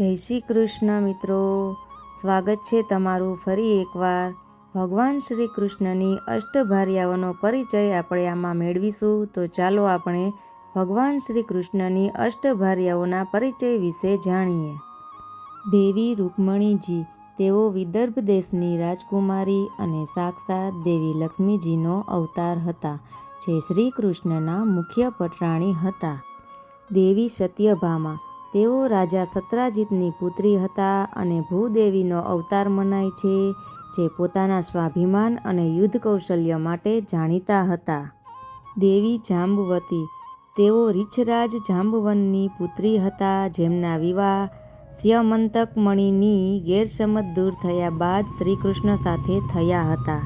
શ્રી કૃષ્ણ મિત્રો. સ્વાગત છે તમારું ફરી એકવાર. ભગવાન શ્રી કૃષ્ણની અષ્ટભાર્યાઓનો પરિચય આપણે આમાં મેળવીશું. તો ચાલો આપણે ભગવાન શ્રી કૃષ્ણની અષ્ટભાર્યાઓના પરિચય વિશે જાણીએ. દેવી રૂકમણીજી, તેઓ વિદર્ભ દેશની રાજકુમારી અને સાક્ષાત દેવી લક્ષ્મીજીનો અવતાર હતા, જે શ્રી કૃષ્ણના મુખ્ય પટરાણી હતા. દેવી સત્યભામા તેઓ રાજા સત્રાજીતની પુત્રી હતા અને ભૂદેવીનો અવતાર મનાય છે, જે પોતાના સ્વાભિમાન અને યુદ્ધ કૌશલ્ય માટે જાણીતા હતા. દેવી જાંબવતી, તેઓ રીછરાજ જાંબવનની પુત્રી હતા, જેમના વિવાહ સ્યમંતક મણિની ગેરસમજ દૂર થયા બાદ શ્રીકૃષ્ણ સાથે થયા હતા.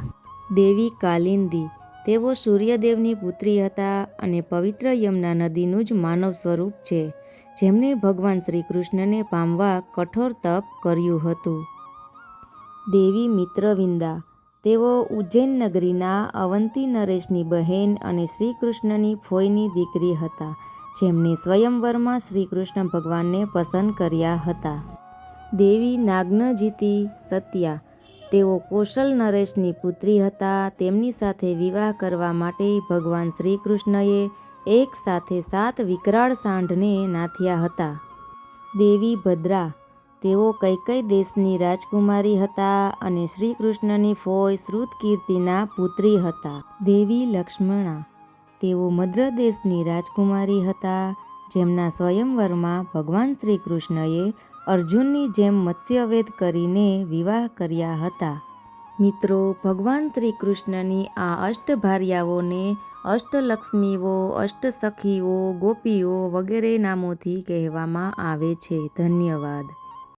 દેવી કાલિંદી તેઓ સૂર્યદેવની પુત્રી હતા અને પવિત્ર યમુના નદીનું જ માનવ સ્વરૂપ છે જેમણે ભગવાન શ્રી કૃષ્ણને પામવા કઠોર તપ કર્યું હતું. દેવી મિત્રવિંદા, તેઓ ઉજ્જૈન નગરીના અવંતી નરેશની બહેન અને શ્રીકૃષ્ણની ફોઈની દીકરી હતા જેમણે સ્વયંવરમાં શ્રી કૃષ્ણ ભગવાનને પસંદ કર્યા હતા. દેવી નાગ્નજીતી સત્યા તેઓ કૌશલ નરેશની પુત્રી હતા. તેમની સાથે વિવાહ કરવા માટે ભગવાન શ્રી કૃષ્ણએ એક સાથે સાત વિકરાળ સાંઢને નાથ્યા હતા. દેવી ભદ્રા, તેઓ કૈકઈ દેશની રાજકુમારી હતા અને શ્રી કૃષ્ણની ફોઈ શ્રુતકીર્તિના પુત્રી હતા. દેવી લક્ષ્મણા, તેઓ મદ્ર દેશની રાજકુમારી હતા. જેમના સ્વયંવરમાં ભગવાન શ્રી કૃષ્ણએ અર્જુનની જેમ મત્સ્યવેદ કરીને વિવાહ કર્યા હતા. મિત્રો, ભગવાન શ્રી કૃષ્ણની આ અષ્ટભાર્યાઓને અષ્ટલક્ષ્મીઓ, અષ્ટસખીઓ, ગોપીઓ વગેરે નામોથી કહેવામાં આવે છે. ધન્યવાદ.